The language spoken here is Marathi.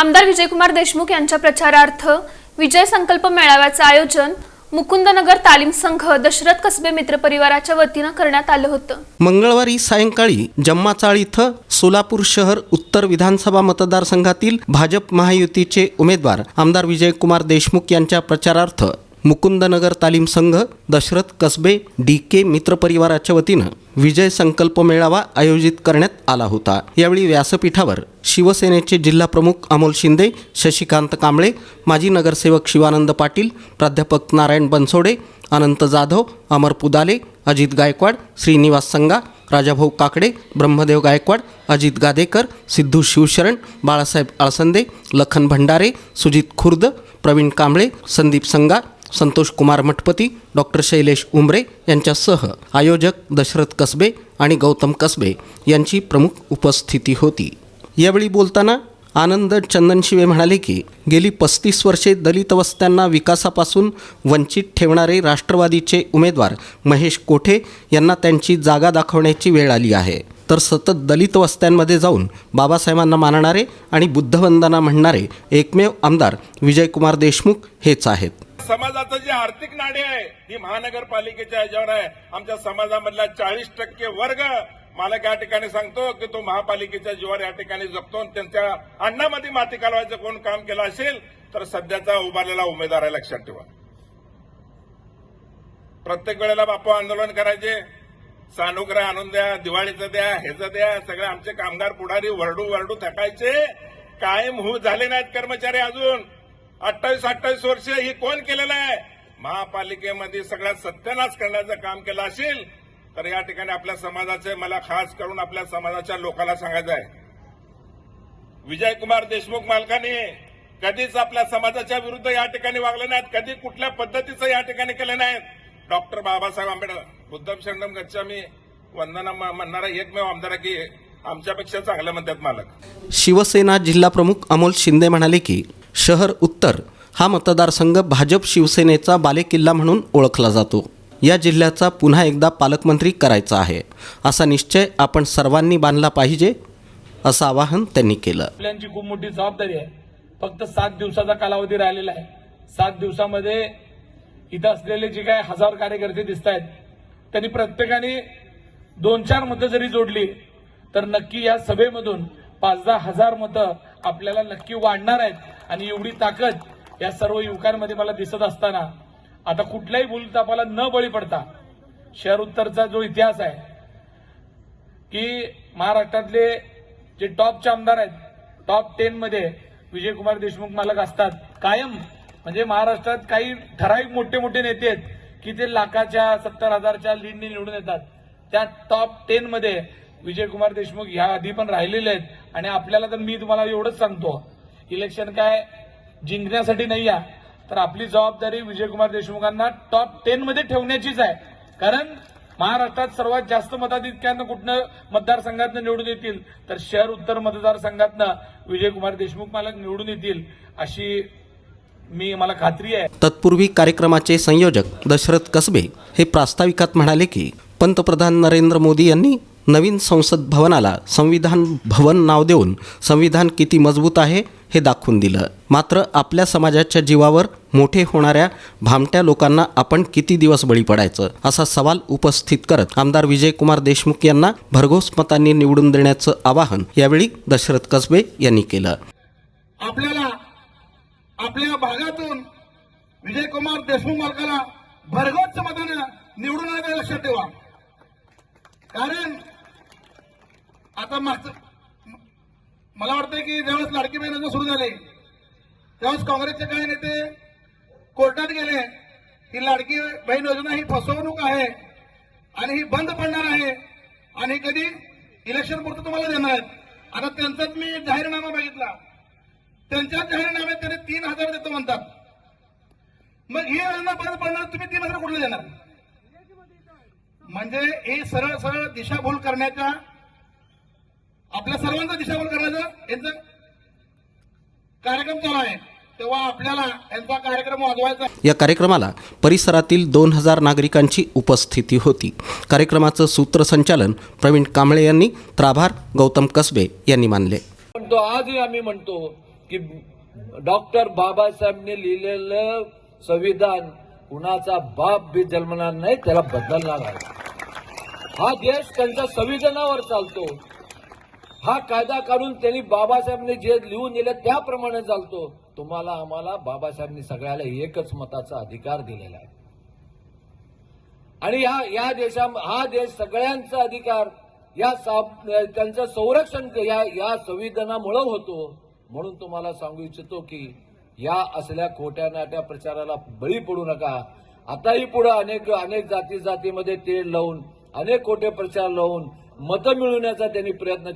आमदार विजयकुमार देशमुख यांच्या प्रचारार्थ विजय संकल्प मेळाव्याचं आयोजन मुकुंदनगर तालीम संघ दशरथ कसबे मित्र परिवाराच्या वतीनं करण्यात आलं होतं. मंगळवारी सायंकाळी जम्माचाळ इथं सोलापूर शहर उत्तर विधानसभा मतदारसंघातील भाजप महायुतीचे उमेदवार आमदार विजयकुमार देशमुख यांच्या प्रचारार्थ मुकुंदनगर तालीम संघ दशरथ कसबे डी के मित्रपरिवाराच्या वतीनं विजय संकल्प मेळावा आयोजित करण्यात आला होता. यावेळी व्यासपीठावर शिवसेनेचे जिल्हाप्रमुख अमोल शिंदे शशिकांत कांबळे माजी नगरसेवक शिवानंद पाटील प्राध्यापक नारायण बनसोडे अनंत जाधव अमर पुदाले अजित गायकवाड श्रीनिवास संगा राजाभाऊ काकडे ब्रह्मदेव गायकवाड अजित गादेकर सिद्धू शिवशरण बाळासाहेब आळसंदे लखन भंडारे सुजित खुर्द प्रवीण कांबळे संदीप संगा संतोष कुमार मठपती डॉक्टर शैलेश उमरे यांच्यासह आयोजक दशरथ कसबे आणि गौतम कसबे यांची प्रमुख उपस्थिती होती. यावेळी बोलताना आनंद चंदनशिवे म्हणाले की गेली पस्तीस वर्षे दलित वस्त्यांना विकासापासून वंचित ठेवणारे राष्ट्रवादीचे उमेदवार महेश कोठे यांना त्यांची जागा दाखवण्याची वेळ आली आहे. तर सतत दलित वस्त्यांमध्ये जाऊन बाबासाहेबांना मानणारे आणि बुद्धवंदना म्हणणारे एकमेव आमदार विजयकुमार देशमुख हेच आहेत. समाजाचं जे आर्थिक नाडे आहे ही महानगरपालिकेच्या याच्यावर आहे. आमच्या समाजामधला चाळीस टक्के वर्ग मला या ठिकाणी सांगतो की तो महापालिकेच्या जीवावर या ठिकाणी जगतो आणि त्यांच्या अण्णामध्ये माती कालवायचं कोण काम केलं असेल तर सध्याचा उभारलेला उमेदवार आहे लक्षात ठेवा. प्रत्येक वेळेला बापू आंदोलन करायचे सानुग्रह आणून द्या दिवाळीचं द्या ह्याचं द्या सगळे आमचे कामगार पुढारी वरडू वरडू थकायचे. कायम होऊ झाले नाहीत कर्मचारी अजून. अठ्ठावीस अठ्ठावीस वर्ष ही कोण केलेलं आहे? महापालिकेमध्ये सगळ्यात सत्यानाश करण्याचं काम केलं असेल तर या ठिकाणी आपल्या समाजाचे मला खास करून आपल्या समाजाच्या लोकांना सांगायचं आहे. विजयकुमार देशमुख मालकाने कधीच आपल्या समाजाच्या विरुद्ध या ठिकाणी वागले नाहीत कधी कुठल्या पद्धतीचं या ठिकाणी केलं नाहीत. डॉक्टर बाबासाहेब आंबेडकर बुद्धम शरणम गच्छामी वंदना म- म्हणणारा एकमेव आमदार की आमच्यापेक्षा चांगलं म्हणतात मालक. शिवसेना जिल्हाप्रमुख अमोल शिंदे म्हणाले की शहर उत्तर हा मतदारसंघ भाजप शिवसेनेचा बालेकिल्ला म्हणून ओळखला जातो. या जिल्ह्याचा पुन्हा एकदा पालकमंत्री करायचा आहे. असा निश्चय आपण सर्वांनी बांधला पाहिजे असं आवाहन त्यांनी केलं. आपल्यांची खूप मोठी जबाबदारी आहे. फक्त सात दिवसाचा कालावधी राहिलेला आहे. सात दिवसामध्ये इथं असलेले जे काय हजार कार्यकर्ते दिसत आहेत त्यांनी प्रत्येकाने दोन चार मतं जरी जोडली तर नक्की या सभेमधून पाच दहा हजार मतं आपल्याला नक्की वाढणार आहेत. आणि एवढी ताकद या सर्व युवकांमध्ये मला दिसत असताना आता कुठल्याही भूलतापाला न बळी पडता शहर उत्तरचा जो इतिहास आहे की महाराष्ट्रातले जे टॉपचे आमदार आहेत टॉप टेनमध्ये विजयकुमार देशमुख मालक असतात कायम म्हणजे महाराष्ट्रात काही ठराविक मोठे मोठे नेते आहेत की ते लाखाच्या सत्तर हजारच्या लीडने निवडून येतात. त्या टॉप टेन मध्ये विजयकुमार देशमुख ह्या आधी पण राहिलेले आहेत आणि आपल्याला तर मी तुम्हाला एवढंच सांगतो. इलेक्शन काय जिंकण्यासाठी नाही आहे तर आपली जबाबदारी विजयकुमार देशमुखांना टॉप टेन मध्ये ठेवण्याचीच आहे. कारण महाराष्ट्रात सर्वात जास्त मताधिक्यानं कुठनं मतदारसंघातनं निवडून येतील तर शहर उत्तर मतदारसंघातनं विजयकुमार देशमुख मालक निवडून येतील अशी मी मला खात्री आहे. तत्पूर्वी कार्यक्रमाचे संयोजक दशरथ कसबे हे प्रास्ताविकात म्हणाले की पंतप्रधान नरेंद्र मोदी यांनी नवीन संसद भवनाला संविधान भवन नाव देऊन संविधान किती मजबूत आहे हे दाखवून दिलं. मात्र आपल्या समाजाच्या जीवावर मोठे होणाऱ्या भामट्या लोकांना आपण किती दिवस बळी पडायचं असा सवाल उपस्थित करत आमदार विजयकुमार देशमुख यांना भरघोस मतांनी निवडून देण्याचं आवाहन यावेळी दशरथ कसबे यांनी केलं. आपल्याला आपल्या भागातून विजयकुमार देशमुख मालकाला भरघोच मतानं निवडून आणायचं लक्षात ठेवा. कारण आता मागचं मला वाटतं की ज्यावेळेस लाडकी बहिण सुरू झाली त्यावेळेस काँग्रेसचे काही नेते कोर्टात गेले. ही लाडकी बहीण योजना ही फसवणूक आहे आणि ही बंद पडणार आहे आणि कधी इलेक्शन पुरतं तुम्हाला देणार आहेत. आता त्यांचाच मी जाहीरनामा बघितला. त्यांच्याच जाहीरनाम्यात त्याने तीन हजार देतो म्हणतात. मग ही योजना बंद पडणार तुम्ही तीन हजार कुठले देणार? म्हणजे ही सरळ सरळ दिशाभूल करण्याच्या आपल्या सर्वांचा दिशाभूल करण्याचा यांचा कार्यक्रम चालू आहे. तेव्हा आपल्याला यांचा कार्यक्रम वाजवायचा. या कार्यक्रमाला परिसरातील दोन हजार नागरिकांची उपस्थिती होती. कार्यक्रमाचं सूत्रसंचालन प्रवीण कांबळे यांनी तर आभार गौतम कसबे यांनी मानले. म्हणतो आजही आम्ही म्हणतो की डॉक्टर बाबासाहेबने लिहिलेलं संविधान कुणाचा बाप बी जन्मणार नाही त्याला बदलणार आहे. हा देश त्यांच्या संविधानावर चालतो. हा कायदा काढून त्यांनी बाबासाहेबांनी जे लिहून दिले त्याप्रमाणे चालतो. तुम्हाला आम्हाला बाबासाहेबांनी सगळ्याला एकच मताचा अधिकार दिलेला आहे. आणि या या देशा हा देश सगळ्यांचा अधिकार या त्यांचं संरक्षण या या संविधानामुळं होतो. म्हणून तुम्हाला सांगू इच्छितो की या असल्या खोट्या नाट्या प्रचाराला बळी पडू नका. आताही पुढे अनेक अनेक जाती जातीमध्ये तेल लावून अनेक खोटे प्रचार लावून मतं मिळवण्याचा त्यांनी प्रयत्न